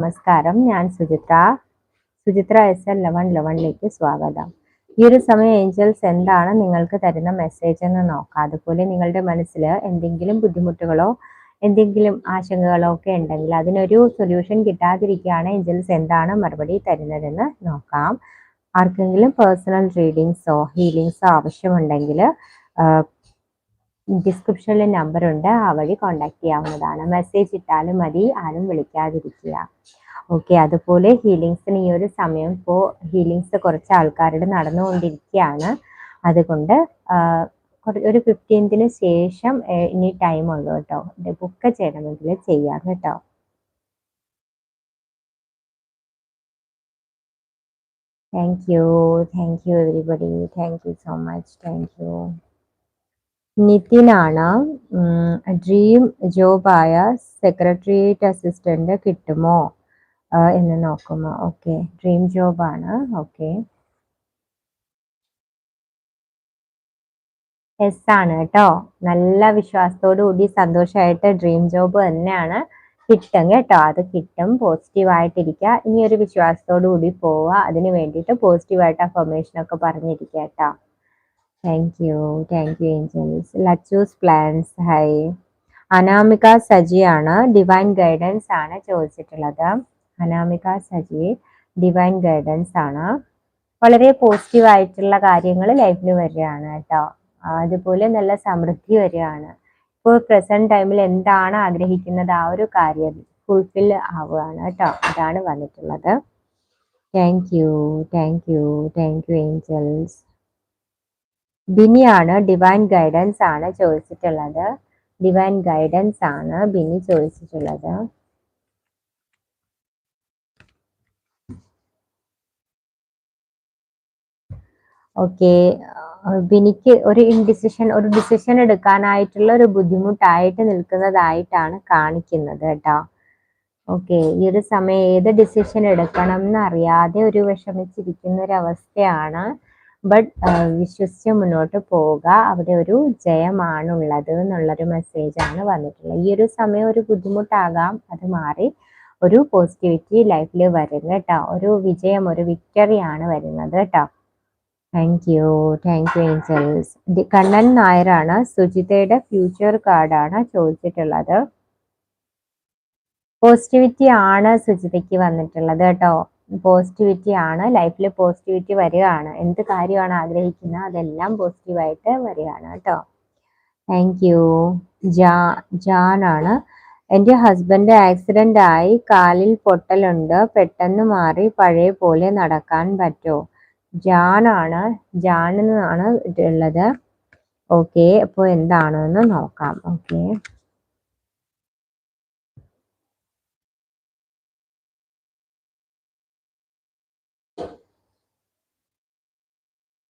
നമസ്കാരം. ഞാൻ Suchitra. Suchitra S L eleven ലെവനിലേക്ക് സ്വാഗതം. ഈ ഒരു സമയം ഏഞ്ചൽസ് എന്താണ് നിങ്ങൾക്ക് തരുന്ന മെസ്സേജ് എന്ന് നോക്കാം. അതുപോലെ നിങ്ങളുടെ മനസ്സിൽ എന്തെങ്കിലും ബുദ്ധിമുട്ടുകളോ എന്തെങ്കിലും ആശങ്കകളോ ഒക്കെ ഉണ്ടെങ്കിൽ അതിനൊരു സൊല്യൂഷൻ കിട്ടാതിരിക്കുകയാണ് ഏഞ്ചൽസ് എന്താണ് മറുപടി തരുന്നതെന്ന് നോക്കാം. ആർക്കെങ്കിലും പേഴ്സണൽ റീഡിങ്സോ ഹീലിങ്സോ ആവശ്യമുണ്ടെങ്കിൽ ഡിസ്ക്രിപ്ഷനിൽ നമ്പർ ഉണ്ട്. ആ വഴി കോണ്ടാക്ട് ചെയ്യാവുന്നതാണ്. മെസ്സേജ് ഇട്ടാലും മതി ആരും വിളിക്കാതിരിക്കുക. ഓക്കെ അതുപോലെ ഹീലിങ്സിന് ഈ ഒരു സമയം ഇപ്പോൾ ഹീലിങ്സ് കുറച്ച് ആൾക്കാരുടെ നടന്നുകൊണ്ടിരിക്കുകയാണ്. അതുകൊണ്ട് ഒരു ഫിഫ്റ്റീൻത്തിന് ശേഷം ഇനി ടൈം ഉള്ളൂ കേട്ടോ. ബുക്ക് ചെയ്യണമെങ്കിൽ ചെയ്യാം കേട്ടോ. Thank you thank you everybody thank you so much thank you നിതിനാണ്. Dream ജോബായ സെക്രട്ടേറിയറ്റ് അസിസ്റ്റന്റ് കിട്ടുമോ? എന്ന് നോക്കുമോ? ഓക്കെ ഡ്രീം ജോബാണ്. ഓക്കെ. എസ് ആണ് കേട്ടോ. നല്ല വിശ്വാസത്തോടു കൂടി സന്തോഷമായിട്ട് ഡ്രീം ജോബ് തന്നെയാണ് കിട്ടും കേട്ടോ. അത് കിട്ടും പോസിറ്റീവായിട്ടിരിക്കുക ഇനി ഒരു വിശ്വാസത്തോടു കൂടി പോവുക അതിന് വേണ്ടിയിട്ട് പോസിറ്റീവായിട്ട് അഫർമേഷൻ ഒക്കെ പറഞ്ഞിരിക്കുക കേട്ടോ. Thank you thank you angels Lachus plans hi Anamika സജിയാണ് divine guidance ആണ് ചോദിച്ചിട്ടുള്ളത്. അനാമിക സജി ഡിവൈൻ ഗൈഡൻസ് ആണ്. വളരെ പോസിറ്റീവ് ആയിട്ടുള്ള കാര്യങ്ങൾ ലൈഫിൽ വരികയാണ് കേട്ടോ. അതുപോലെ നല്ല സമൃദ്ധി വരികയാണ്. ഇപ്പോൾ പ്രസന്റ് ടൈമിൽ എന്താണ് ആഗ്രഹിക്കുന്നത്? ആ ഒരു കാര്യം ഫുൾഫിൽ ആവുകയാണ് കേട്ടോ. അതാണ് വന്നിട്ടുള്ളത്. Thank you thank you thank you angels ബിനിയാണ് divine guidance ആണ് ചോദിച്ചിട്ടുള്ളത്. ഡിവൈൻ ഗൈഡൻസ് ആണ് ബിനി ചോദിച്ചിട്ടുള്ളത്. ഓക്കെ ബിനിക്ക് ഒരു ഇൻഡിസിഷൻ ഒരു ഡിസിഷൻ എടുക്കാനായിട്ടുള്ള ഒരു ബുദ്ധിമുട്ടായിട്ട് നിൽക്കുന്നതായിട്ടാണ് കാണിക്കുന്നത് കേട്ടോ. ഓക്കെ ഈ ഒരു സമയം ഏത് ഡിസിഷൻ എടുക്കണം എന്ന് അറിയാതെ ഒരു വിഷമിച്ചിരിക്കുന്ന ഒരു അവസ്ഥയാണ് ബട്ട് വിശ്വസിച്ച് മുന്നോട്ട് പോവുക. അവിടെ ഒരു ജയമാണുള്ളത് എന്നുള്ളൊരു മെസ്സേജാണ് വന്നിട്ടുള്ളത്. ഈ ഒരു സമയം ഒരു ബുദ്ധിമുട്ടാകാം. അത് മാറി ഒരു പോസിറ്റിവിറ്റി ലൈഫിൽ വരും കേട്ടോ. ഒരു വിജയം ഒരു വിക്ടറി ആണ് വരുന്നത് കേട്ടോ. Thank you thank you angels Kannan നായരാണ്. സുജിതയുടെ ഫ്യൂച്ചർ കാർഡാണ് ചോദിച്ചിട്ടുള്ളത്. പോസിറ്റിവിറ്റി ആണ് സുജിതയ്ക്ക് വന്നിട്ടുള്ളത് കേട്ടോ. പോസിറ്റിവിറ്റി ആണ് ലൈഫിൽ പോസിറ്റിവിറ്റി വരികയാണ്. എന്ത് കാര്യമാണ് ആഗ്രഹിക്കുന്നത് അതെല്ലാം പോസിറ്റീവായിട്ട് വരികയാണ് കേട്ടോ. താങ്ക് യു ജാ ജാനാണ് എന്റെ ഹസ്ബൻഡ് ആക്സിഡന്റ് ആയി കാലിൽ പൊട്ടലുണ്ട് പെട്ടെന്ന് മാറി പഴയ പോലെ നടക്കാൻ പറ്റുമോ ജാനാണ് ജാൻ എന്നാണ് ഉള്ളത്. ഓക്കെ അപ്പോൾ എന്താണെന്ന് നോക്കാം. ഓക്കെ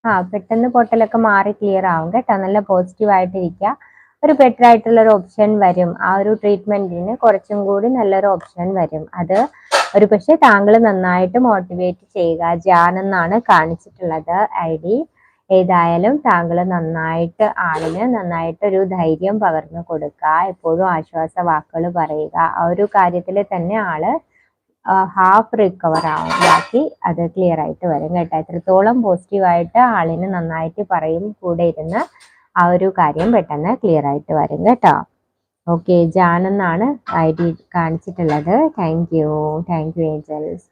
ആ പെട്ടെന്ന് പൊട്ടലൊക്കെ മാറി ക്ലിയർ ആവും കേട്ടോ. നല്ല പോസിറ്റീവ് ആയിട്ടിരിക്കുക ഒരു ബെറ്റർ ആയിട്ടുള്ള ഒരു ഓപ്ഷൻ വരും. ആ ഒരു ട്രീറ്റ്മെന്റിന് കുറച്ചും കൂടി നല്ലൊരു ഓപ്ഷൻ വരും. അത് ഒരു പക്ഷേ താങ്കൾ നന്നായിട്ട് മോട്ടിവേറ്റ് ചെയ്യുക. ജാൻ എന്നാണ് കാണിച്ചിട്ടുള്ളത് ഐ ഡി. ഏതായാലും താങ്കൾ നന്നായിട്ട് ആളിന് നന്നായിട്ട് ഒരു ധൈര്യം പകർന്നു കൊടുക്കുക. എപ്പോഴും ആശ്വാസ വാക്കുകൾ പറയുക. ആ ഒരു കാര്യത്തിൽ തന്നെ ആൾ ഹാഫ് റിക്കവർ ആവും. ബാക്കി അത് ക്ലിയർ ആയിട്ട് വരും കേട്ടോ. എത്രത്തോളം പോസിറ്റീവായിട്ട് ആളിന് നന്നായിട്ട് പറയും കൂടെ ഇരുന്ന് ആ ഒരു കാര്യം പെട്ടെന്ന് ക്ലിയർ ആയിട്ട് വരും കേട്ടോ. ഓക്കെ ജാൻ എന്നാണ് ഐ ഡി കാണിച്ചിട്ടുള്ളത്. Thank you thank you angels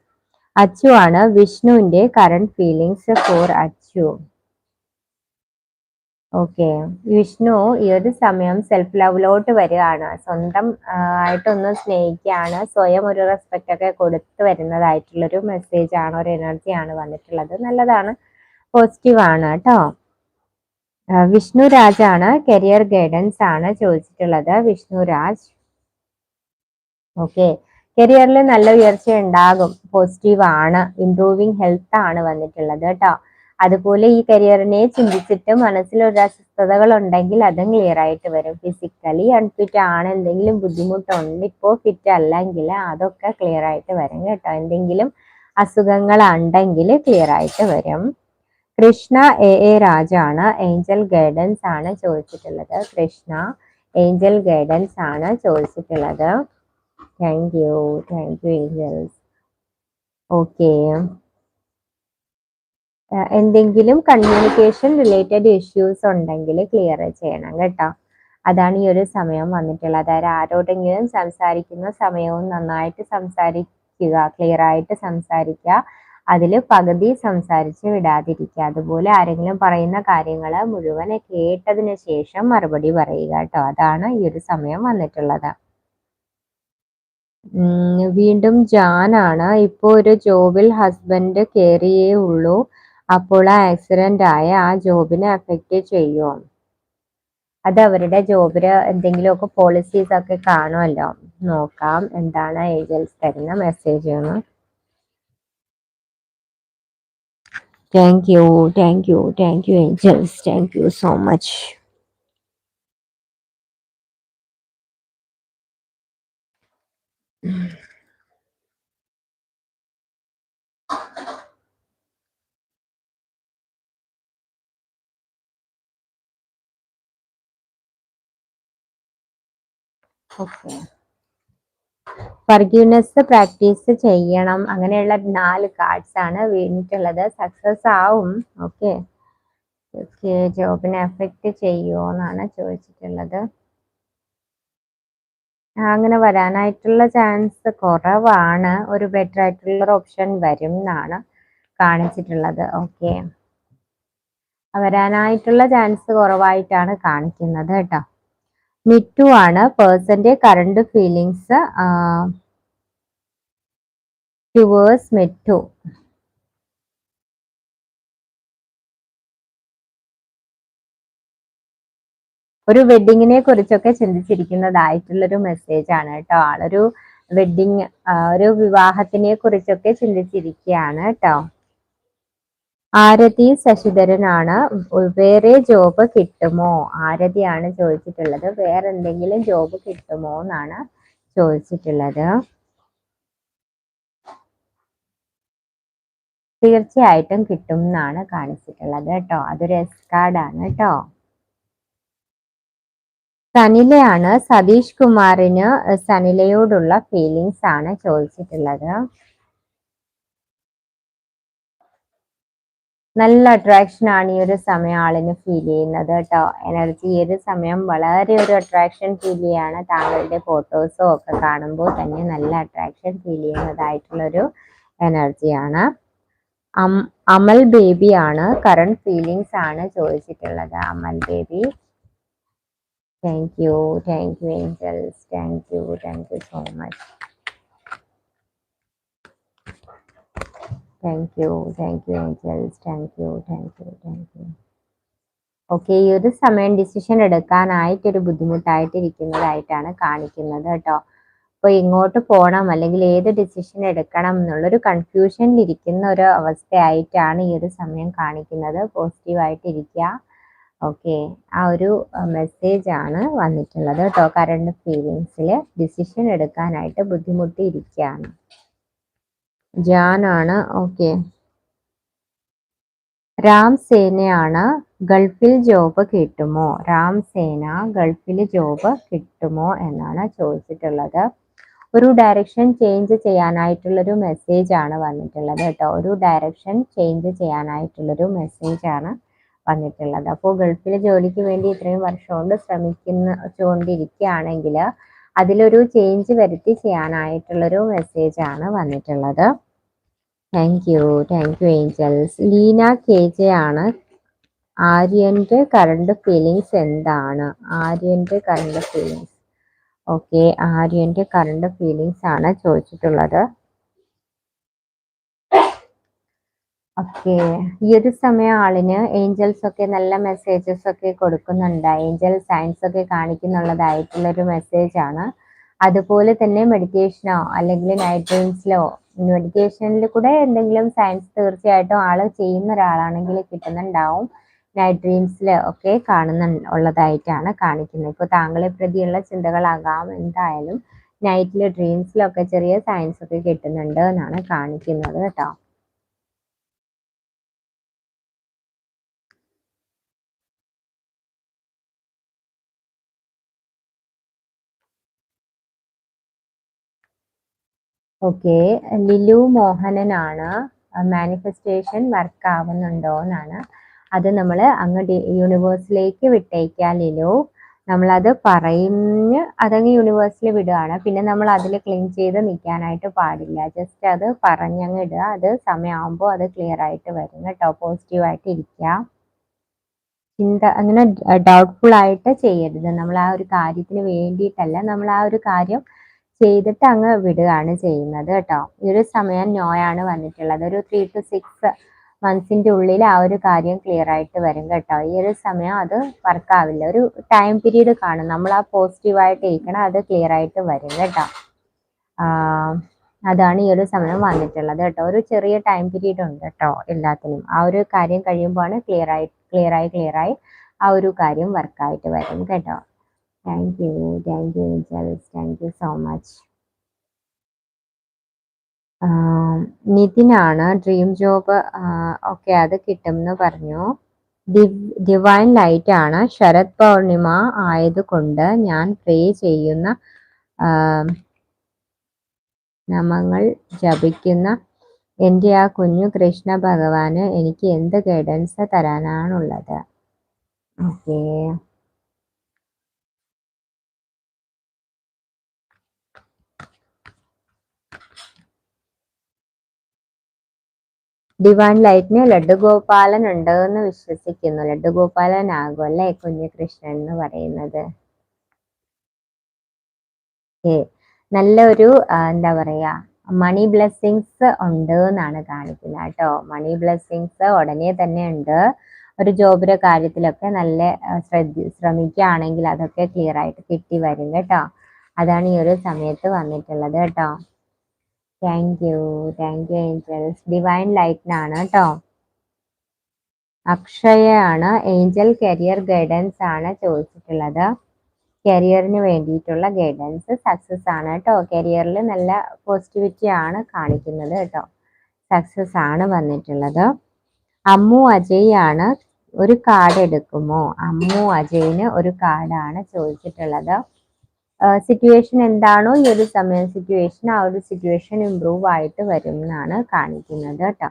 Achu ആണ് വിഷ്ണുവിന്റെ current feelings for Achu. Okay. Vishnu ഈ ഒരു സമയം സെൽഫ് ലവിലോട്ട് വരികയാണ്. സ്വന്തം ആയിട്ടൊന്ന് സ്നേഹിക്കുകയാണ്. സ്വയം ഒരു റെസ്പെക്റ്റ് ഒക്കെ കൊടുത്തു വരുന്നതായിട്ടുള്ളൊരു മെസ്സേജ് ആണ് ഒരു എനർജി ആണ് വന്നിട്ടുള്ളത്. നല്ലതാണ്. പോസിറ്റീവ് ആണ് കേട്ടോ. വിഷ്ണു രാജ് ആണ്. കരിയർ ഗൈഡൻസ് ആണ് ചോദിച്ചിട്ടുള്ളത്. വിഷ്ണു രാജ്. ഓക്കെ. കരിയറിൽ നല്ല ഉയർച്ച ഉണ്ടാകും. പോസിറ്റീവ് ആണ്. ഇംപ്രൂവിങ് ഹെൽത്ത് ആണ് വന്നിട്ടുള്ളത് കേട്ടോ. അതുപോലെ ഈ കരിയറിനെ ചിന്തിച്ചിട്ട് മനസ്സിൽ ഒരു അസ്വസ്ഥതകൾ ഉണ്ടെങ്കിൽ അതും ക്ലിയർ ആയിട്ട് വരും. ഫിസിക്കലി അൺഫിറ്റ് ആണ് എന്തെങ്കിലും ബുദ്ധിമുട്ടുണ്ട് ഇപ്പോൾ ഫിറ്റ് അല്ലെങ്കിൽ അതൊക്കെ ക്ലിയർ ആയിട്ട് വരും കേട്ടോ. എന്തെങ്കിലും അസുഖങ്ങൾ ഉണ്ടെങ്കിൽ ക്ലിയർ ആയിട്ട് വരും. കൃഷ്ണ എ എ രാജാണ് ഏഞ്ചൽ ഗൈഡൻസ് ആണ് ചോദിച്ചിട്ടുള്ളത്. കൃഷ്ണ ഏഞ്ചൽ ഗൈഡൻസ് ആണ് ചോദിച്ചിട്ടുള്ളത്. Thank you thank you angels okay എന്തെങ്കിലും കമ്മ്യൂണിക്കേഷൻ റിലേറ്റഡ് ഇഷ്യൂസ് ഉണ്ടെങ്കിൽ ക്ലിയർ ചെയ്യണം കേട്ടോ. അതാണ് ഈ ഒരു സമയം വന്നിട്ടുള്ളത്. അതായത് ആരോടെങ്കിലും സംസാരിക്കുന്ന സമയവും നന്നായിട്ട് സംസാരിക്കുക ക്ലിയർ ആയിട്ട് സംസാരിക്കുക അതിൽ പകുതി സംസാരിച്ച് വിടാതിരിക്കുക. അതുപോലെ ആരെങ്കിലും പറയുന്ന കാര്യങ്ങൾ മുഴുവൻ കേട്ടതിന് ശേഷം മറുപടി പറയുക കേട്ടോ. അതാണ് ഈ ഒരു സമയം വന്നിട്ടുള്ളത്. വീണ്ടും ജാനാണ്. ഇപ്പോൾ ഒരു ജോബിൽ ഹസ്ബൻഡ് കയറിയേ ഉള്ളൂ. അപ്പോൾ ആ ആക്സിഡന്റ് ആയ ആ ജോബിനെ അഫക്റ്റ് ചെയ്യുമോ അത് അവരുടെ ജോബിൽ എന്തെങ്കിലുമൊക്കെ പോളിസീസ് ഒക്കെ കാണുമല്ലോ. നോക്കാം. എന്താണ് ഏജൻസ് തരുന്ന മെസ്സേജ് എന്ന്. Thank you thank you thank you angels thank you so much okay. Forgiveness practice ചെയ്യണം. അങ്ങനെയുള്ള നാല് കാർഡ്സ് ആണ് വീണിട്ടുള്ളത്. സക്സസ് ആവും. ഓക്കെ. ഓക്കെ ജോബിനെ എഫക്റ്റ് ചെയ്യുമോ എന്നാണ് ചോദിച്ചിട്ടുള്ളത്. അങ്ങനെ വരാനായിട്ടുള്ള ചാൻസ് കുറവാണ്. ഒരു ബെറ്റർ ആയിട്ടുള്ള ഓപ്ഷൻ വരും എന്നാണ് കാണിച്ചിട്ടുള്ളത്. ഓക്കെ. വരാനായിട്ടുള്ള ചാൻസ് കുറവായിട്ടാണ് കാണിക്കുന്നത് കേട്ടോ. മിറ്റു ആണ് പേഴ്സന്റെ കറണ്ട് ഫീലിങ്സ് ടുവേഴ്സ് മിറ്റു ഒരു വെഡിങ്ങിനെ കുറിച്ചൊക്കെ ചിന്തിച്ചിരിക്കുന്നതായിട്ടുള്ളൊരു മെസ്സേജ് ആണ് കേട്ടോ. ആളൊരു വെഡിങ് ഒരു വിവാഹത്തിനെ കുറിച്ചൊക്കെ ചിന്തിച്ചിരിക്കുകയാണ് കേട്ടോ. ആരതി ശശിധരനാണ്. വേറെ ജോബ് കിട്ടുമോ? ആരതിയാണ് ചോദിച്ചിട്ടുള്ളത്. വേറെ എന്തെങ്കിലും ജോബ് കിട്ടുമോ എന്നാണ് ചോദിച്ചിട്ടുള്ളത്. തീർച്ചയായിട്ടും കിട്ടും എന്നാണ് കാണിച്ചിട്ടുള്ളത് കേട്ടോ. അതൊരു എസ് കാർഡാണ് കേട്ടോ. സനിലയാണ്. സതീഷ് കുമാറിന് സനിലയോടുള്ള ഫീലിങ്സ് ആണ് ചോദിച്ചിട്ടുള്ളത്. നല്ല അട്രാക്ഷൻ ആണ് ഈ ഒരു സമയം ആളിന് ഫീൽ ചെയ്യുന്നത് കേട്ടോ എനർജി ഈ ഒരു സമയം വളരെ ഒരു അട്രാക്ഷൻ ഫീൽ ചെയ്യാണ്. താങ്കളുടെ ഫോട്ടോസോ ഒക്കെ കാണുമ്പോൾ തന്നെ നല്ല അട്രാക്ഷൻ ഫീൽ ചെയ്യുന്നതായിട്ടുള്ളൊരു എനർജിയാണ് അമൽ ബേബി ആണ്. കറണ്ട് ഫീലിങ്സ് ആണ് ചോദിച്ചിട്ടുള്ളത് Amal Baby thank you thank you angels thank you thank you so much thank you thank you angels thank you thank you thank you okay ഈ ഒരു സമയം ഡിസിഷൻ എടുക്കാനായിട്ടൊരു ബുദ്ധിമുട്ടായിട്ടിരിക്കുന്നതായിട്ടാണ് കാണിക്കുന്നത് കേട്ടോ. അപ്പോൾ ഇങ്ങോട്ട് പോകണം അല്ലെങ്കിൽ ഏത് ഡിസിഷൻ എടുക്കണം എന്നുള്ളൊരു കൺഫ്യൂഷനിൽ ഇരിക്കുന്ന ഒരു അവസ്ഥയായിട്ടാണ് ഈ ഒരു സമയം കാണിക്കുന്നത്. പോസിറ്റീവായിട്ടിരിക്കുക ഓക്കെ ആ ഒരു മെസ്സേജ് ആണ് വന്നിട്ടുള്ളത് കേട്ടോ. കറണ്ട് ഫീലിങ്സിൽ ഡിസിഷൻ എടുക്കാനായിട്ട് ബുദ്ധിമുട്ടിയിരിക്കുകയാണ്. ജാനാണ് ഓക്കെ. രാം സേനയാണ് ഗൾഫിൽ ജോബ് കിട്ടുമോ? രാം സേന ഗൾഫിൽ ജോബ് കിട്ടുമോ എന്നാണ് ചോദിച്ചിട്ടുള്ളത്. ഒരു ഡയറക്ഷൻ ചേഞ്ച് ചെയ്യാനായിട്ടുള്ളൊരു മെസ്സേജ് ആണ് വന്നിട്ടുള്ളത് കേട്ടോ. ഒരു ഡയറക്ഷൻ ചേഞ്ച് ചെയ്യാനായിട്ടുള്ളൊരു മെസ്സേജ് ആണ് വന്നിട്ടുള്ളത്. അപ്പോൾ ഗൾഫിലെ ജോലിക്ക് വേണ്ടി ഇത്രയും വർഷം കൊണ്ട് ശ്രമിക്കുന്ന കൊണ്ടിരിക്കുകയാണെങ്കിൽ അതിലൊരു ചേഞ്ച് വരുത്തി ചെയ്യാനായിട്ടുള്ളൊരു മെസ്സേജ് ആണ് വന്നിട്ടുള്ളത്. Thank you thank you angels Leena K J ആണ്. ആര്യന്റെ കറണ്ട് ഫീലിങ്സ് എന്താണ്? ആര്യന്റെ കറണ്ട് ഫീലിങ്സ് ഓക്കെ ആര്യന്റെ കറണ്ട് ഫീലിങ്സ് ആണ് ചോദിച്ചിട്ടുള്ളത്. ഓക്കെ. ഈ ഒരു സമയം ആളിന് ഏഞ്ചൽസ് ഒക്കെ നല്ല മെസ്സേജസ് ഒക്കെ കൊടുക്കുന്നുണ്ട്. ഏഞ്ചൽ സയൻസ് ഒക്കെ കാണിക്കുന്നുള്ളതായിട്ടുള്ള ഒരു മെസ്സേജ് ആണ്. അതുപോലെ തന്നെ മെഡിറ്റേഷനോ അല്ലെങ്കിൽ നൈറ്റ് ഡ്രീംസിലോ മെഡിറ്റേഷനിൽ കൂടെ എന്തെങ്കിലും സയൻസ് തീർച്ചയായിട്ടും ആൾ ചെയ്യുന്ന ഒരാളാണെങ്കിൽ കിട്ടുന്നുണ്ടാവും. നൈറ്റ് ഡ്രീംസിൽ ഒക്കെ കാണുന്ന ഉള്ളതായിട്ടാണ് കാണിക്കുന്നത്. ഇപ്പോൾ താങ്കളെ പ്രതിയുള്ള ചിന്തകളാകാം എന്തായാലും നൈറ്റിൽ ഡ്രീംസിലൊക്കെ ചെറിയ സയൻസ് ഒക്കെ കിട്ടുന്നുണ്ട് എന്നാണ് കാണിക്കുന്നത് കേട്ടോ. ഓക്കെ. ലിലു മോഹനനാണ്. മാനിഫെസ്റ്റേഷൻ വർക്ക് ആവുന്നുണ്ടോ എന്നാണ്. അത് നമ്മൾ അങ്ങ് യൂണിവേഴ്സിലേക്ക് വിട്ടേക്കാം ലിലു. നമ്മളത് പറഞ്ഞ് അതങ്ങ് യൂണിവേഴ്സിൽ വിടുകയാണ് പിന്നെ നമ്മൾ അതിൽ ക്ലീൻ ചെയ്ത് നിൽക്കാനായിട്ട് പാടില്ല. ജസ്റ്റ് അത് പറഞ്ഞങ്ങ് ഇടുക. അത് സമയമാകുമ്പോൾ അത് ക്ലിയർ ആയിട്ട് വരും കേട്ടോ. പോസിറ്റീവായിട്ട് ഇരിക്കുക ചിന്ത അങ്ങനെ ഡൗട്ട്ഫുൾ ആയിട്ട് ചെയ്യരുത്. നമ്മൾ ആ ഒരു കാര്യത്തിന് വേണ്ടിയിട്ടല്ല. നമ്മൾ ആ ഒരു കാര്യം ചെയ്തിട്ട് അങ്ങ് വിടുകയാണ് ചെയ്യുന്നത് കേട്ടോ. ഈ ഒരു സമയം നോയാണ് വന്നിട്ടുള്ളത്. ഒരു ത്രീ ടു സിക്സ് മന്ത്സിന്റെ ഉള്ളിൽ ആ ഒരു കാര്യം ക്ലിയർ ആയിട്ട് വരും കേട്ടോ. ഈ ഒരു സമയം അത് വർക്ക് ആവില്ല. ഒരു ടൈം പീരീഡ് കാണും. നമ്മൾ ആ പോസിറ്റീവായിട്ട് ഇരിക്കണം അത് ക്ലിയർ ആയിട്ട് വരും കേട്ടോ. അതാണ് ഈ ഒരു സമയം വന്നിട്ടുള്ളത് കേട്ടോ. ഒരു ചെറിയ ടൈം പീരീഡ് ഉണ്ട് കേട്ടോ എല്ലാത്തിനും. ആ ഒരു കാര്യം കഴിയുമ്പോഴാണ് ക്ലിയർ ആയി ക്ലിയർ ആയി ക്ലിയർ ആയി ആ ഒരു കാര്യം വർക്കായിട്ട് വരും കേട്ടോ. Thank you thank you thank you so much നിതിനാണ് dream job okay അത് കിട്ടും എന്ന് പറഞ്ഞു ഡിവൈൻ ലൈറ്റ് ആണ്. ശരത് പൗർണിമ ആയതുകൊണ്ട് ഞാൻ പ്രേ ചെയ്യുന്ന നമങ്ങൾ ജപിക്കുന്ന എന്റെ ആ കുഞ്ഞു കൃഷ്ണ ഭഗവാന് എനിക്ക് എന്ത് ഗൈഡൻസ് തരാനാണുള്ളത്? ഓക്കേ ഡിവൈൻ ലൈറ്റിന് ലഡ്ഡുഗോപാലൻ ഉണ്ട് എന്ന് വിശ്വസിക്കുന്നു. ലഡ്ഡുഗോപാലനാകും അല്ലേ കുഞ്ഞികൃഷ്ണൻ എന്ന് പറയുന്നത്? നല്ലൊരു എന്താ പറയാ മണി ബ്ലെസ്സിങ്സ് ഉണ്ട് എന്നാണ് കാണിക്കുന്നത് കേട്ടോ. മണി ബ്ലെസ്സിങ്സ് ഉടനെ തന്നെ ഉണ്ട്. ഒരു ജോബിന്റെ കാര്യത്തിലൊക്കെ നല്ല ശ്രദ്ധ ശ്രമിക്കുകയാണെങ്കിൽ അതൊക്കെ ക്ലിയർ ആയിട്ട് കിട്ടി വരും കേട്ടോ. അതാണ് ഈ ഒരു സമയത്ത് വന്നിട്ടുള്ളത് കേട്ടോ. Thank you thank you angels divine ലൈറ്റിനാണ് കേട്ടോ അക്ഷയാണ് ഏഞ്ചൽ കരിയർ ഗൈഡൻസ് ആണ് ചോദിച്ചിട്ടുള്ളത്. കരിയറിന് വേണ്ടിയിട്ടുള്ള ഗൈഡൻസ് സക്സസ് ആണ് കേട്ടോ കരിയറിൽ നല്ല പോസിറ്റിവിറ്റി ആണ് കാണിക്കുന്നത് കേട്ടോ സക്സസ് ആണ് വന്നിട്ടുള്ളത്. അമ്മു അജയ് ആണ് ഒരു കാർഡ് എടുക്കുമോ? അമ്മു അജയിന് ഒരു കാർഡാണ് ചോദിച്ചിട്ടുള്ളത്. സിറ്റുവേഷൻ എന്താണോ ഈ ഒരു സമയം സിറ്റുവേഷൻ ആ ഒരു സിറ്റുവേഷൻ ഇമ്പ്രൂവ് ആയിട്ട് വരും എന്നാണ് കാണിക്കുന്നത് കേട്ടോ.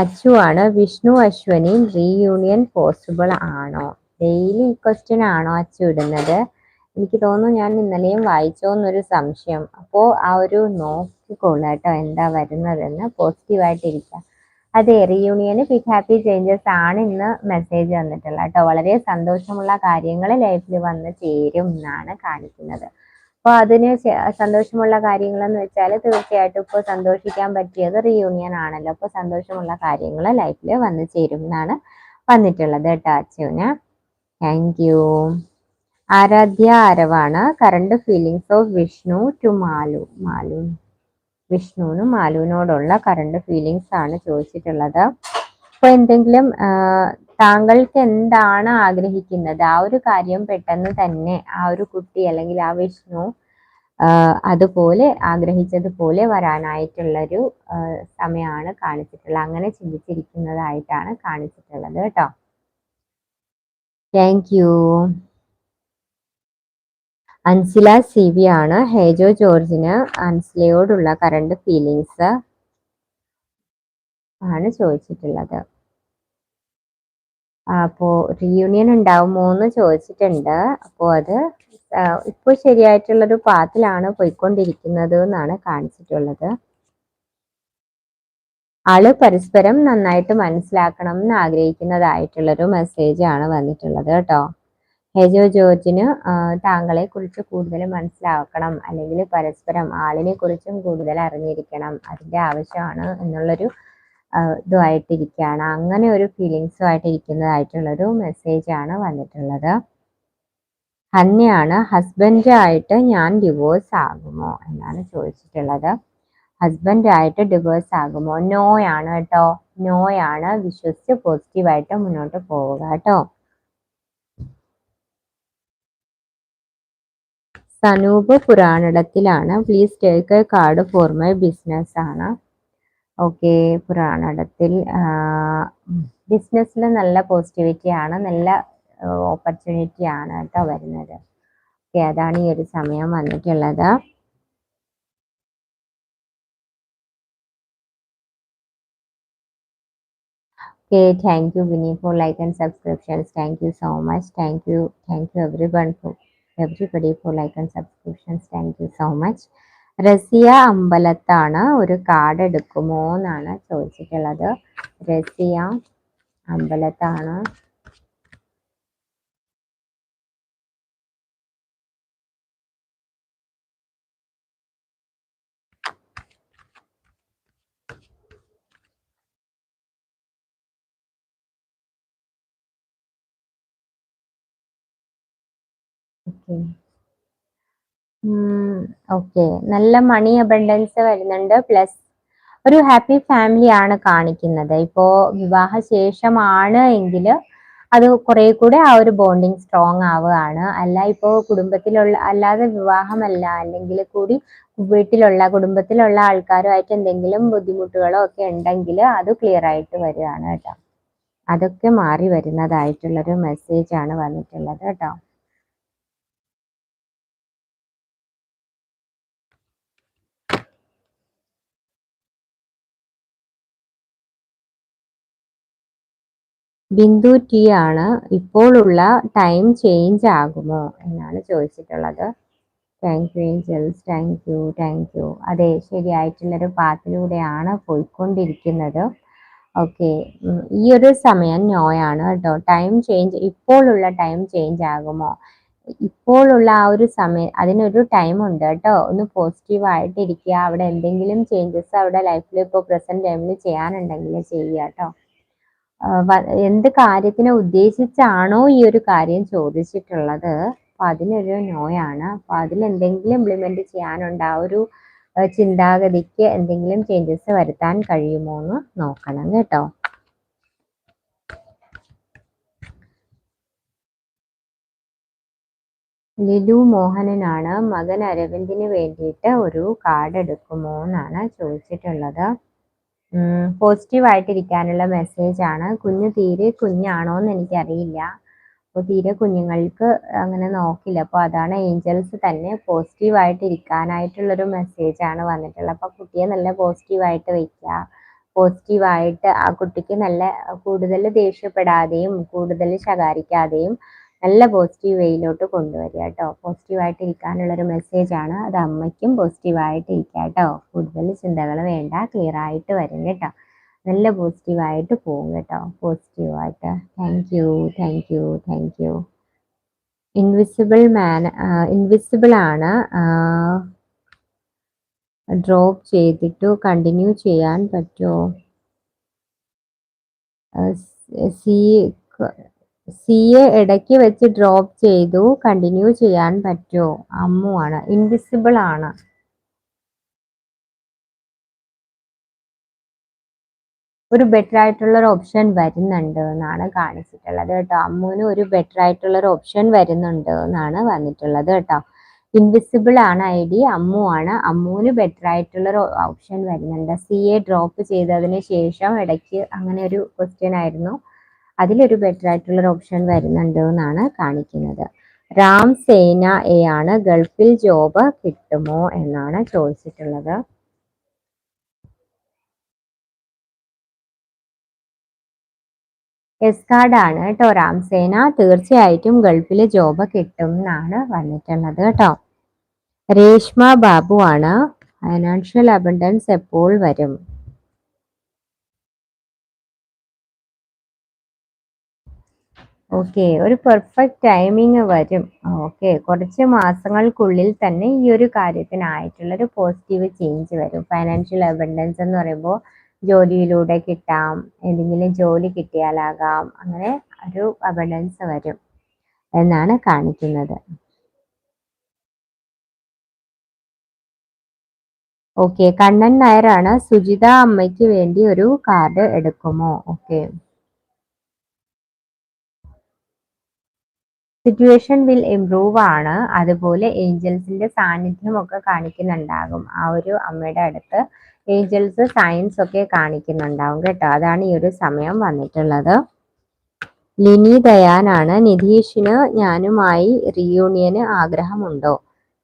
അച്ചു ആണ്. വിഷ്ണു അശ്വനി റീയൂണിയൻ പോസിബിൾ ആണോ? ഡെയിലി ക്വസ്റ്റ്യൻ ആണോ അച്ചു ഇടുന്നത്? എനിക്ക് തോന്നുന്നു ഞാൻ ഇന്നലെയും വായിച്ചോ എന്നൊരു സംശയം. അപ്പോൾ ആ ഒരു നോക്കിക്കോളാട്ടോ എന്താ വരുന്നതെന്ന്. പോസിറ്റീവായിട്ടിരിക്കുക അതെ റീയൂണിയന് ബിഗ് ഹാപ്പി ചേഞ്ചസ് ആണ് ഇന്ന് മെസ്സേജ് വന്നിട്ടുള്ളത് കേട്ടോ. വളരെ സന്തോഷമുള്ള കാര്യങ്ങൾ ലൈഫിൽ വന്ന് ചേരും എന്നാണ് കാണിക്കുന്നത്. അപ്പോൾ അതിന് സന്തോഷമുള്ള കാര്യങ്ങൾ എന്ന് വെച്ചാൽ തീർച്ചയായിട്ടും ഇപ്പോൾ സന്തോഷിക്കാൻ പറ്റിയത് റീയൂണിയൻ ആണല്ലോ. അപ്പോൾ സന്തോഷമുള്ള കാര്യങ്ങൾ ലൈഫിൽ വന്ന് ചേരും എന്നാണ് വന്നിട്ടുള്ളത് കേട്ടോ അച്ഛന്. Thank you Aaradhya ആരവാണ്? Current feelings of Vishnu to Malu. Malu. വിഷ്ണുവിനും മാലുവിനോടുള്ള കറണ്ട് ഫീലിങ്സ് ആണ് ചോദിച്ചിട്ടുള്ളത്. അപ്പോൾ എന്തെങ്കിലും താങ്കൾക്ക് എന്താണ് ആഗ്രഹിക്കുന്നത്? ആ ഒരു കാര്യം പെട്ടെന്ന് തന്നെ ആ ഒരു കുട്ടി അല്ലെങ്കിൽ ആ വിഷ്ണു അതുപോലെ ആഗ്രഹിച്ചതുപോലെ വരാനായിട്ടുള്ളൊരു സമയമാണ് കാണിച്ചിട്ടുള്ളത്. അങ്ങനെ ചിന്തിച്ചിരിക്കുന്നതായിട്ടാണ് കാണിച്ചിട്ടുള്ളത് കേട്ടോ. Thank you Ansila C V ആണ്. ഹേജോ ജോർജിന് അൻസിലയോടുള്ള കറണ്ട് ഫീലിങ്സ് ആണ് ചോദിച്ചിട്ടുള്ളത്. അപ്പോ റീയൂണിയൻ ഉണ്ടാവുമോ എന്ന് ചോദിച്ചിട്ടുണ്ട്. അപ്പോ അത് ഇപ്പോൾ ശരിയായിട്ടുള്ളൊരു പാത്തിലാണ് പോയിക്കൊണ്ടിരിക്കുന്നത് എന്നാണ് കാണിച്ചിട്ടുള്ളത്. ആൾ പരസ്പരം നന്നായിട്ട് മനസ്സിലാക്കണം എന്ന് ആഗ്രഹിക്കുന്നതായിട്ടുള്ളൊരു മെസ്സേജ് ആണ് വന്നിട്ടുള്ളത് കേട്ടോ. ഹെജോ ജോർജിന് താങ്കളെ കുറിച്ച് കൂടുതൽ മനസ്സിലാക്കണം. അല്ലെങ്കിൽ പരസ്പരം ആളിനെ കുറിച്ചും കൂടുതൽ അറിഞ്ഞിരിക്കണം. അതിന്റെ ആവശ്യമാണ് എന്നുള്ളൊരു ഇതുമായിട്ടിരിക്കുകയാണ്. അങ്ങനെ ഒരു ഫീലിങ്സുമായിട്ട് ഇരിക്കുന്നതായിട്ടുള്ളൊരു മെസ്സേജാണ് വന്നിട്ടുള്ളത്. ഹന്നയാണ് ഹസ്ബൻഡായിട്ട് ഞാൻ ഡിവോഴ്സ് ആകുമോ എന്നാണ് ചോദിച്ചിട്ടുള്ളത്. ഹസ്ബൻഡായിട്ട് ഡിവോഴ്സ് ആകുമോ? നോയാണ് കേട്ടോ. നോയാണ് വിശ്വസിച്ച് പോസിറ്റീവായിട്ട് മുന്നോട്ട് പോവുക കേട്ടോ. Sanoop പുരാണടത്തിലാണ്. Please take a card for my business ആണ്. ഓക്കെ പുരാണടത്തിൽ ബിസിനസ്സിൽ നല്ല പോസിറ്റിവിറ്റി ആണ് നല്ല ഓപ്പർച്യൂണിറ്റി ആണ് കേട്ടോ വരുന്നത്. ഓക്കെ അതാണ് ഈ ഒരു സമയം വന്നിട്ടുള്ളത്. Okay thank you Vini for like and subscriptions thank you so much thank you thank you everyone for everybody for like and subscriptions thank you so much Raziya അമ്പലത്താണ് ഒരു കാർഡ് എടുക്കുമോ എന്നാണ് ചോദിച്ചിട്ടുള്ളത്. റസിയ അമ്പലത്താണ് ഓക്കെ. നല്ല മണി അബണ്ടൻസ് വരുന്നുണ്ട്. Plus ഒരു happy family ആണ് കാണിക്കുന്നത്. ഇപ്പോ വിവാഹ ശേഷമാണ് എങ്കിൽ അത് കുറെ കൂടെ ആ ഒരു ബോണ്ടിങ് സ്ട്രോങ് ആവുകയാണ്. അല്ല ഇപ്പോ കുടുംബത്തിലുള്ള അല്ലാതെ വിവാഹമല്ല. അല്ലെങ്കിൽ കൂടി വീട്ടിലുള്ള കുടുംബത്തിലുള്ള ആൾക്കാരുമായിട്ട് എന്തെങ്കിലും ബുദ്ധിമുട്ടുകളോ ഒക്കെ ഉണ്ടെങ്കിൽ അത് ക്ലിയർ ആയിട്ട് വരികയാണ് കേട്ടോ. അതൊക്കെ മാറി വരുന്നതായിട്ടുള്ളൊരു മെസ്സേജ് ആണ് വന്നിട്ടുള്ളത് കേട്ടോ. ബിന്ദു ടി ആണ് ഇപ്പോഴുള്ള ടൈം ചേഞ്ച് ആകുമോ എന്നാണ് ചോദിച്ചിട്ടുള്ളത്. Thank you angels thank you thank you അതെ ശരിയായിട്ടുള്ളൊരു പാത്തിലൂടെയാണ് പോയിക്കൊണ്ടിരിക്കുന്നത്. ഓക്കെ ഈ ഒരു സമയം നോയാണ് കേട്ടോ. ടൈം ചേഞ്ച് ഇപ്പോഴുള്ള ടൈം ചേഞ്ച് ആകുമോ? ഇപ്പോഴുള്ള ആ ഒരു സമയം അതിനൊരു ടൈം ഉണ്ട് കേട്ടോ. ഒന്ന് പോസിറ്റീവ് ആയിട്ടിരിക്കുക. അവിടെ എന്തെങ്കിലും ചേഞ്ചസ് അവിടെ ലൈഫിൽ ഇപ്പോൾ പ്രസന്റ് ടൈമിൽ ചെയ്യാനുണ്ടെങ്കിൽ ചെയ്യുക കേട്ടോ. എന്ത് കാര്യത്തിനെ ഉദ്ദേശിച്ചാണോ ഈ ഒരു കാര്യം ചോദിച്ചിട്ടുള്ളത്? അപ്പൊ അതിനൊരു നോയാണ്. അപ്പൊ അതിൽ എന്തെങ്കിലും ഇംപ്ലിമെന്റ് ചെയ്യാനുണ്ട്? ആ ഒരു ചിന്താഗതിക്ക് എന്തെങ്കിലും ചേഞ്ചസ് വരുത്താൻ കഴിയുമോ എന്ന് നോക്കണം കേട്ടോ. ലിലു മോഹനനാണ് മകൻ അരവിന്ദിന് വേണ്ടിയിട്ട് ഒരു കാർഡ് എടുക്കുമോ എന്നാണ് ചോദിച്ചിട്ടുള്ളത്. പോസിറ്റീവ് ആയിട്ടിരിക്കാനുള്ള മെസ്സേജ് ആണ്. കുഞ്ഞ് തീരെ കുഞ്ഞാണോ എന്ന് എനിക്കറിയില്ല. അപ്പോൾ തീരെ കുഞ്ഞുങ്ങൾക്ക് അങ്ങനെ നോക്കില്ല. അപ്പോൾ അതാണ് ഏഞ്ചൽസ് തന്നെ പോസിറ്റീവ് ആയിട്ട് ഇരിക്കാനായിട്ടുള്ളൊരു മെസ്സേജ് ആണ് വന്നിട്ടുള്ളത്. അപ്പോൾ കുട്ടിയെ നല്ല പോസിറ്റീവായിട്ട് പോസിറ്റീവ് ആയിട്ട് ആ കുട്ടിക്ക് നല്ല കൂടുതൽ ദേഷ്യപ്പെടാതെയും കൂടുതൽ ശകാരിക്കാതെയും നല്ല പോസിറ്റീവ് വേയിലോട്ട് കൊണ്ടുവരിക കേട്ടോ പോസിറ്റീവായിട്ട് ഇരിക്കാനുള്ളൊരു ആണ്. അത് അമ്മയ്ക്കും പോസിറ്റീവായിട്ട് ഇരിക്കുക കേട്ടോ കൂടുതൽ ചിന്തകൾ വേണ്ട. ക്ലിയർ ആയിട്ട് വരും കേട്ടോ നല്ല പോസിറ്റീവായിട്ട് പോകും കേട്ടോ പോസിറ്റീവായിട്ട് thank you thank you thank you invisible man invisible ആണ്. ഡ്രോപ്പ് ചെയ്തിട്ടു കണ്ടിന്യൂ ചെയ്യാൻ പറ്റുമോ സി സി എ ഇടയ്ക്ക് വെച്ച് ഡ്രോപ്പ് ചെയ്തു കണ്ടിന്യൂ ചെയ്യാൻ പറ്റുമോ അമ്മു ആണ്. ഇൻവിസിബിൾ ആണ്. ഒരു ബെറ്റർ ആയിട്ടുള്ള ഒരു ഓപ്ഷൻ വരുന്നുണ്ട് എന്നാണ് കാണിച്ചിട്ടുള്ളത് കേട്ടോ. അമ്മുവിന് ഒരു ബെറ്റർ ആയിട്ടുള്ള ഒരു ഓപ്ഷൻ വരുന്നുണ്ട് എന്നാണ് വന്നിട്ടുള്ളത് കേട്ടോ. ഇൻവിസിബിൾ ആണ് ഐ ഡി അമ്മു ആണ്. അമ്മുവിന് ബെറ്റർ ആയിട്ടുള്ള ഒരു ഓപ്ഷൻ വരുന്നുണ്ട്. സി എ ഡ്രോപ്പ് ചെയ്തതിന് ശേഷം ഇടയ്ക്ക് അങ്ങനെ ഒരു ക്വസ്റ്റ്യൻ ആയിരുന്നു. അതിലൊരു ബെറ്റർ ആയിട്ടുള്ള ഒരു ഓപ്ഷൻ വരുന്നുണ്ട് എന്നാണ് കാണിക്കുന്നത്. റാം സേന എ ആണ്. ഗൾഫിൽ ജോബ് കിട്ടുമോ എന്നാണ് ചോദിച്ചിട്ടുള്ളത്. എസ് കാർഡ് ആണ് കേട്ടോ രാംസേന തീർച്ചയായിട്ടും ഗൾഫിൽ ജോബ് കിട്ടും എന്നാണ് വന്നിട്ടുള്ളത് കേട്ടോ. രേഷ്മ ബാബു ആണ്. ഫൈനാൻഷ്യൽ അബണ്ടൻസ് എപ്പോൾ വരും? ഓക്കെ ഒരു പെർഫെക്റ്റ് ടൈമിങ് വരും. ഓക്കെ കുറച്ച് മാസങ്ങൾക്കുള്ളിൽ തന്നെ ഈ ഒരു കാര്യത്തിനായിട്ടുള്ള ഒരു പോസിറ്റീവ് ചേഞ്ച് വരും. ഫൈനാൻഷ്യൽ അബൻഡൻസ് എന്ന് പറയുമ്പോൾ ജോലിയിലൂടെ കിട്ടാം എന്തെങ്കിലും ജോലി കിട്ടിയാലാകാം അങ്ങനെ ഒരു അബൻഡൻസ് വരും എന്നാണ് കാണിക്കുന്നത്. ഓക്കെ കണ്ണൻ നായരാണ് സുജിത അമ്മയ്ക്ക് വേണ്ടി ഒരു കാർഡ് എടുക്കുമോ? ഓക്കെ. സിറ്റുവേഷൻ വിൽ ഇംപ്രൂവ് ആണ്. അതുപോലെ ഏഞ്ചൽസിന്റെ സാന്നിധ്യം ഒക്കെ കാണിക്കുന്നുണ്ടാകും. ആ ഒരു അമ്മയുടെ അടുത്ത് ഏഞ്ചൽസ് സയൻസ് ഒക്കെ കാണിക്കുന്നുണ്ടാവും കേട്ടോ. അതാണ് ഈ ഒരു സമയം വന്നിട്ടുള്ളത്. ലിനി ദയാനാണ് നിതീഷിന് ഞാനുമായി റിയൂണിയന് ആഗ്രഹമുണ്ടോ?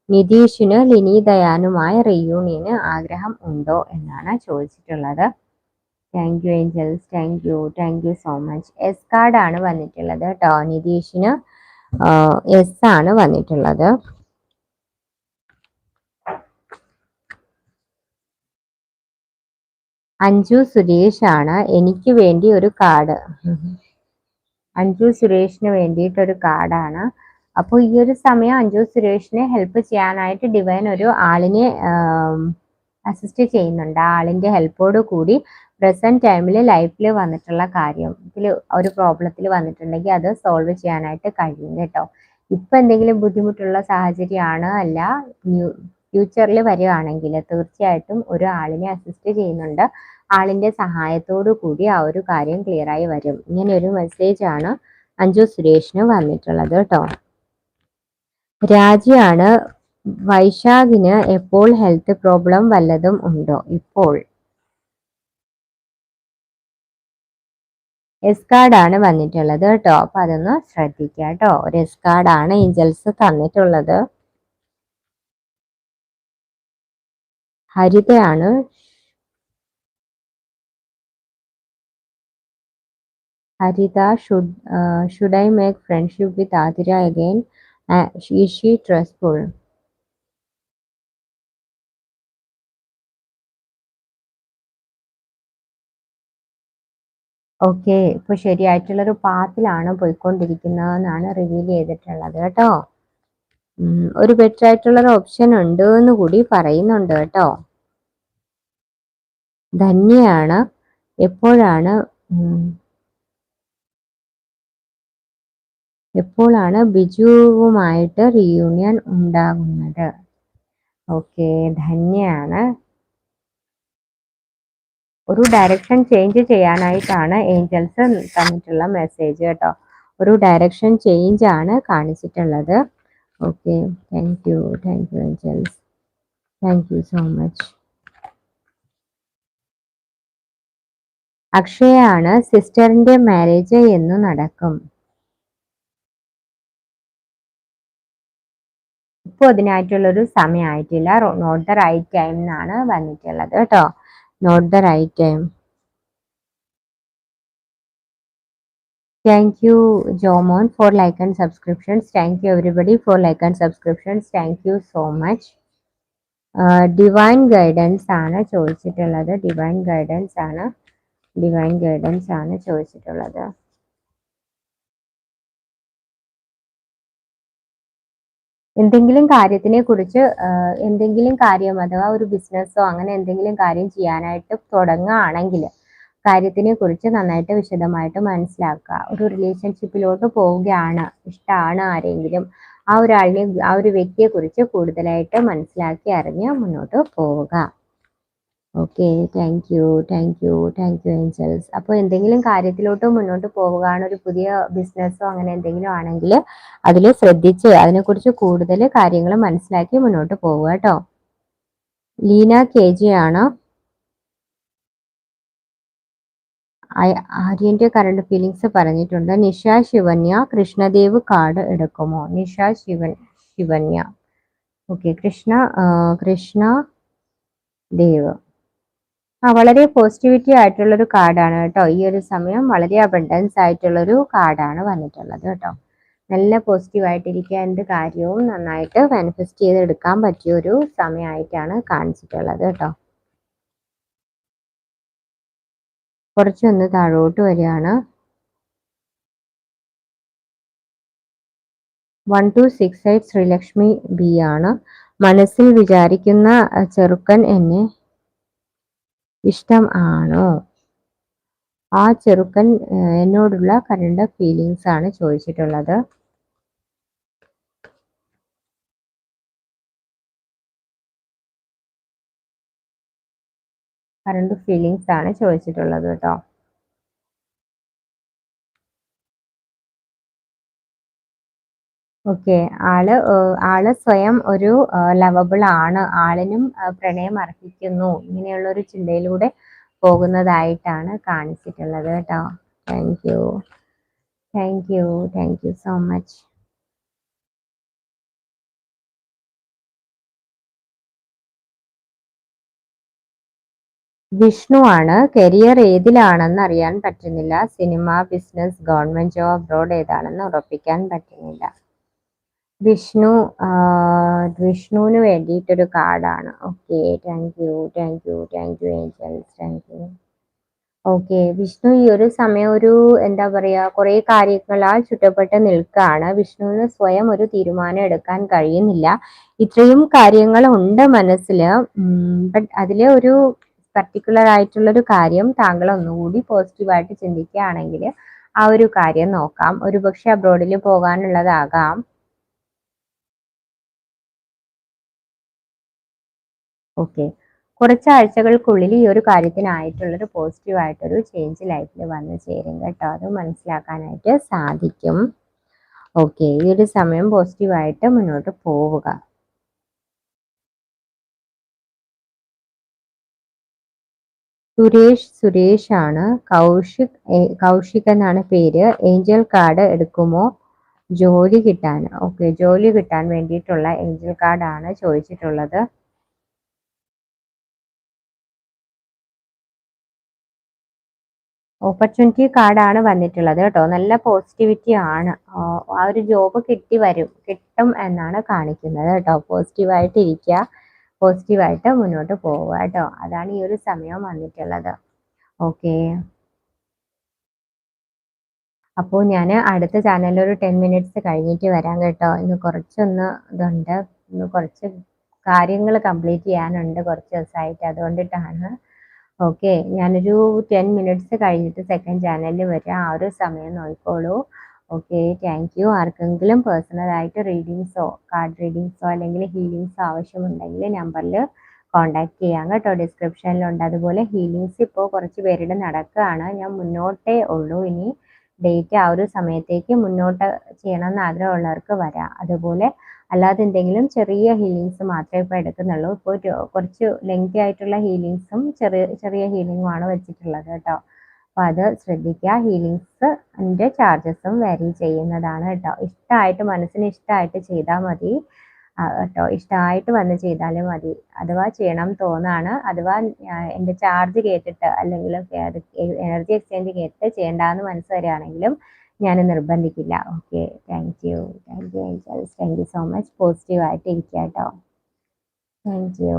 നിതീഷിന് ലിനി ദയാനുമായി റിയൂണിയന് ആഗ്രഹം ഉണ്ടോ എന്നാണ് ചോദിച്ചിട്ടുള്ളത്. Thank you angels thank you thank you so much yes കാർഡാണ് വന്നിട്ടുള്ളത് കേട്ടോ. നിതീഷിന് എസ് ആണ് വന്നിട്ടുള്ളത്. അഞ്ജു സുരേഷ് ആണ്. എനിക്ക് വേണ്ടി ഒരു കാർഡ്. അഞ്ജു സുരേഷിന് വേണ്ടിയിട്ടൊരു കാർഡാണ്. അപ്പോൾ ഈ ഒരു സമയം അഞ്ജു സുരേഷിനെ ഹെൽപ്പ് ചെയ്യാനായിട്ട് ഡിവൈൻ ഒരു ആളിനെ അസിസ്റ്റ് ചെയ്യുന്നുണ്ട്. ആളിന്റെ ഹെൽപ്പോട് കൂടി പ്രസന്റ് ടൈമിൽ ലൈഫിൽ വന്നിട്ടുള്ള കാര്യം ഇതിൽ ഒരു പ്രോബ്ലത്തിൽ വന്നിട്ടുണ്ടെങ്കിൽ അത് സോൾവ് ചെയ്യാനായിട്ട് കഴിയും കേട്ടോ. ഇപ്പം എന്തെങ്കിലും ബുദ്ധിമുട്ടുള്ള സാഹചര്യമാണ് അല്ല ന്യൂ ഫ്യൂച്ചറിൽ വരികയാണെങ്കിൽ തീർച്ചയായിട്ടും ഒരു ആളിനെ അസിസ്റ്റ് ചെയ്യുന്നുണ്ട്. ആളിന്റെ സഹായത്തോടു കൂടി ആ ഒരു കാര്യം ക്ലിയറായി വരും. ഇങ്ങനെ ഒരു മെസ്സേജ് ആണ് അഞ്ജു സുരേഷിന് വന്നിട്ടുള്ളത് കേട്ടോ. രാജിയാണ് വൈശാഖിന് എപ്പോൾ ഹെൽത്ത് പ്രോബ്ലം വല്ലതും ഉണ്ടോ? ഇപ്പോൾ. എസ് കാർഡാണ് വന്നിട്ടുള്ളത് കേട്ടോ. അപ്പൊ അതൊന്ന് ശ്രദ്ധിക്കുക കേട്ടോ ഒരു എസ് കാർഡാണ് ഏഞ്ചൽസ് തന്നിട്ടുള്ളത്. ഹരിതയാണ് Haritha should should I make friendship with Athira Uh, is trustful okay ഇപ്പൊ ശരിയായിട്ടുള്ളൊരു പാത്തിലാണ് പോയിക്കൊണ്ടിരിക്കുന്നതെന്നാണ് റിവീൽ ചെയ്തിട്ടുള്ളത് കേട്ടോ. ഒരു ബെറ്റർ ആയിട്ടുള്ളൊരു ഓപ്ഷൻ ഉണ്ട് എന്ന് കൂടി പറയുന്നുണ്ട് കേട്ടോ. ധന്യയാണ് എപ്പോഴാണ് എപ്പോഴാണ് ബിജുവുമായിട്ട് റീയൂണിയൻ ഉണ്ടാകുന്നത്? ഓക്കെ ധന്യയാണ് ഒരു ഡയറക്ഷൻ ചേഞ്ച് ചെയ്യാനായിട്ടാണ് ഏഞ്ചൽസ് തന്നിട്ടുള്ള മെസ്സേജ് കേട്ടോ. ഒരു ഡയറക്ഷൻ ചേഞ്ച് ആണ് കാണിച്ചിട്ടുള്ളത്. Okay thank you thank you angels thank you so much അക്ഷയാണ് സിസ്റ്ററിന്റെ മാരേജ് എന്ന് നടക്കും. ഇപ്പോൾ അതിനായിട്ടുള്ളൊരു സമയമായിട്ടില്ല നോട്ട് ദ റൈറ്റ് ടൈം എന്നാണ് വന്നിട്ടുള്ളത് കേട്ടോ. Not the right time. Thank you, Jomon, for like and subscriptions. Thank you, everybody, for like and subscriptions. Thank you so much. Divine guidance ആണ് ചോദിച്ചിട്ടുള്ളത് ഡിവൈൻ ഗൈഡൻസ് ആണ് ഡിവൈൻ ഗൈഡൻസ് ആണ് ചോദിച്ചിട്ടുള്ളത് എന്തെങ്കിലും കാര്യത്തിനെ കുറിച്ച് എന്തെങ്കിലും കാര്യം അഥവാ ഒരു ബിസിനസ്സോ അങ്ങനെ എന്തെങ്കിലും കാര്യം ചെയ്യാനായിട്ട് തുടങ്ങുകയാണെങ്കിൽ കാര്യത്തിനെ കുറിച്ച് നന്നായിട്ട് വിശദമായിട്ട് മനസ്സിലാക്കുക. ഒരു റിലേഷൻഷിപ്പിലോട്ട് പോവുകയാണ്. ഇഷ്ടമാണ് ആരെങ്കിലും ആ ഒരാളിനെ ആ ഒരു വ്യക്തിയെ കുറിച്ച് കൂടുതലായിട്ട് മനസ്സിലാക്കി അറിഞ്ഞ് മുന്നോട്ട് പോവുക. Okay thank you thank you thank you angels അപ്പോൾ എന്തെങ്കിലും കാര്യത്തിലോട്ട് മുന്നോട്ട് പോവുകയാണ് ഒരു പുതിയ ബിസിനസ്സോ അങ്ങനെ എന്തെങ്കിലും ആണെങ്കിൽ അതിൽ ശ്രദ്ധിച്ച് അതിനെക്കുറിച്ച് കൂടുതൽ കാര്യങ്ങൾ മനസ്സിലാക്കി മുന്നോട്ട് പോവുക കേട്ടോ. ലീന കെ ജി ആണ് ആര്യന്റെ കറണ്ട് ഫീലിങ്സ് പറഞ്ഞിട്ടുണ്ട്. നിഷ ശിവന്യ കൃഷ്ണദേവ് കാർഡ് എടുക്കുമോ? നിഷ ശിവൻ ശിവന്യ. ഓക്കെ കൃഷ്ണ കൃഷ്ണ ദേവ്. വളരെ പോസിറ്റിവിറ്റി ആയിട്ടുള്ളൊരു കാർഡാണ് കേട്ടോ. ഈ ഒരു സമയം വളരെ അബണ്ടൻസ് ആയിട്ടുള്ളൊരു കാർഡാണ് വന്നിട്ടുള്ളത് കേട്ടോ. നല്ല പോസിറ്റീവ് ആയിട്ടിരിക്കുക എന്ത് കാര്യവും നന്നായിട്ട് മാനിഫെസ്റ്റ് ചെയ്തെടുക്കാൻ പറ്റിയ ഒരു സമയമായിട്ടാണ് കാണിച്ചിട്ടുള്ളത് കേട്ടോ. കുറച്ചൊന്ന് താഴോട്ട് വരികയാണ്. One two six eight Sreelakshmi B ആണ്. മനസ്സിൽ വിചാരിക്കുന്ന ചെറുക്കൻ എന്നെ ഇഷ്ടം ആണോ? ആ ചെറുക്കൻ എന്നോടുള്ള കരണ്ട ഫീലിങ്സ് ആണ് ചോദിച്ചിട്ടുള്ളത്. കറണ്ട് ഫീലിങ്സ് ആണ് ചോദിച്ചിട്ടുള്ളത് കേട്ടോ. ഓക്കെ. ആൾ ആൾ സ്വയം ഒരു ലവബിൾ ആണ്. ആളിനും പ്രണയം അർഹിക്കുന്നു. ഇങ്ങനെയുള്ള ഒരു ചിന്തയിലൂടെ പോകുന്നതായിട്ടാണ് കാണിച്ചിട്ടുള്ളത് കേട്ടോ. Thank you thank you thank you so much Vishnu ആണ്. കരിയർ ഏതിലാണെന്ന് അറിയാൻ പറ്റുന്നില്ല. Cinema business government job abroad ഏതാണെന്ന് ഉറപ്പിക്കാൻ പറ്റുന്നില്ല. വിഷ്ണു വിഷ്ണുവിന് വേണ്ടിയിട്ടൊരു കാർഡാണ്. Okay thank you thank you thank you angels thank you okay Vishnu ഈ ഒരു സമയം ഒരു എന്താ പറയുക കുറേ കാര്യങ്ങളാൽ ചുറ്റപ്പെട്ട് നിൽക്കുകയാണ്. വിഷ്ണുവിന് സ്വയം ഒരു തീരുമാനം എടുക്കാൻ കഴിയുന്നില്ല. ഇത്രയും കാര്യങ്ങൾ ഉണ്ട് മനസ്സിൽ ബട്ട് അതിലെ ഒരു പർട്ടിക്കുലർ ആയിട്ടുള്ളൊരു കാര്യം താങ്കൾ ഒന്നുകൂടി പോസിറ്റീവായിട്ട് ചിന്തിക്കുകയാണെങ്കിൽ ആ ഒരു കാര്യം നോക്കാം. ഒരുപക്ഷെ അബ്രോഡിൽ പോകാനുള്ളതാകാം. ഓക്കെ കുറച്ച് ആഴ്ചകൾക്കുള്ളിൽ ഈ ഒരു കാര്യത്തിനായിട്ടുള്ളൊരു പോസിറ്റീവ് ആയിട്ടൊരു ചേഞ്ച് ലൈഫിൽ വന്നു ചേരും കേട്ടോ. അത് മനസ്സിലാക്കാനായിട്ട് സാധിക്കും. ഓക്കെ ഈ ഒരു സമയം പോസിറ്റീവായിട്ട് മുന്നോട്ട് പോവുക. സുരേഷ് സുരേഷ് ആണ്. കൗശിക് കൗശിക് എന്നാണ് പേര്. ഏഞ്ചൽ കാർഡ് എടുക്കുമോ? ജോലി കിട്ടാൻ. ഓക്കെ ജോലി കിട്ടാൻ വേണ്ടിയിട്ടുള്ള ഏഞ്ചൽ കാർഡാണ് ചോദിച്ചിട്ടുള്ളത്. ഓപ്പർച്യൂണിറ്റി കാർഡാണ് വന്നിട്ടുള്ളത് കേട്ടോ. നല്ല പോസിറ്റിവിറ്റി ആണ്. ആ ഒരു ജോബ് കിട്ടി വരും. കിട്ടും എന്നാണ് കാണിക്കുന്നത് കേട്ടോ. പോസിറ്റീവായിട്ട് ഇരിക്കുക. പോസിറ്റീവായിട്ട് മുന്നോട്ട് പോവുക കേട്ടോ. അതാണ് ഈ ഒരു സമയം വന്നിട്ടുള്ളത്. ഓക്കെ അപ്പോൾ ഞാൻ അടുത്ത ചാനലിൽ ഒരു ടെൻ മിനിറ്റ്സ് കഴിഞ്ഞിട്ട് വരാം കേട്ടോ. ഇന്ന് കുറച്ചൊന്ന് ഇതുണ്ട്. ഇന്ന് കുറച്ച് കാര്യങ്ങൾ കംപ്ലീറ്റ് ചെയ്യാനുണ്ട് കുറച്ച് ദിവസമായിട്ട് അതുകൊണ്ടിട്ടാണ് ഓക്കെ ഞാനൊരു ടെൻ മിനിറ്റ്സ് കഴിഞ്ഞിട്ട് സെക്കൻഡ് ചാനലിൽ വരാം. ആ ഒരു സമയം നോക്കിക്കോളൂ. ഓക്കെ താങ്ക് യു ആർക്കെങ്കിലും പേഴ്സണലായിട്ട് റീഡിങ്സോ കാർഡ് റീഡിങ്സോ അല്ലെങ്കിൽ ഹീലിങ്സോ ആവശ്യമുണ്ടെങ്കിൽ നമ്പറിൽ കോണ്ടാക്ട് ചെയ്യാം കേട്ടോ. ഡിസ്ക്രിപ്ഷനിലുണ്ട് അതുപോലെ ഹീലിങ്സ് ഇപ്പോൾ കുറച്ച് പേരുടെ നടക്കുകയാണ് ഞാൻ മുന്നോട്ടേ ഉള്ളൂ. ഇനി ഡേറ്റ് ആ ഒരു സമയത്തേക്ക് മുന്നോട്ട് ചെയ്യണമെന്ന് ആഗ്രഹമുള്ളവർക്ക് വരാം. അതുപോലെ അല്ലാതെ എന്തെങ്കിലും ചെറിയ ഹീലിങ്സ് മാത്രമേ ഇപ്പോൾ എടുക്കുന്നുള്ളൂ. ഇപ്പോൾ കുറച്ച് ലെങ്തി ആയിട്ടുള്ള ഹീലിങ്സും ചെറിയ ചെറിയ ഹീലിങ്ങുമാണ് വെച്ചിട്ടുള്ളത് കേട്ടോ. അപ്പോൾ അത് ശ്രദ്ധിക്കുക. ഹീലിങ്സ് എന്റെ ചാർജസും വേരി ചെയ്യുന്നതാണ് കേട്ടോ. ഇഷ്ടമായിട്ട് മനസ്സിന് ഇഷ്ടമായിട്ട് ചെയ്താൽ മതി. കേട്ടോ. ഇഷ്ടമായിട്ട് വന്ന് ചെയ്താലും മതി. അഥവാ ചെയ്യണം തോന്നാണ്. അഥവാ എന്റെ ചാർജ് കേട്ടിട്ട് അല്ലെങ്കിൽ എനർജി എക്സ്ചേഞ്ച് കേട്ടിട്ട് ചെയ്യേണ്ടെന്ന് മനസ്സ് വരികയാണെങ്കിലും ഞാൻ നിർബന്ധിക്കില്ല. Okay thank you thank you thank you so much പോസിറ്റീവായിട്ട് ഇരിക്കുക കേട്ടോ താങ്ക് യു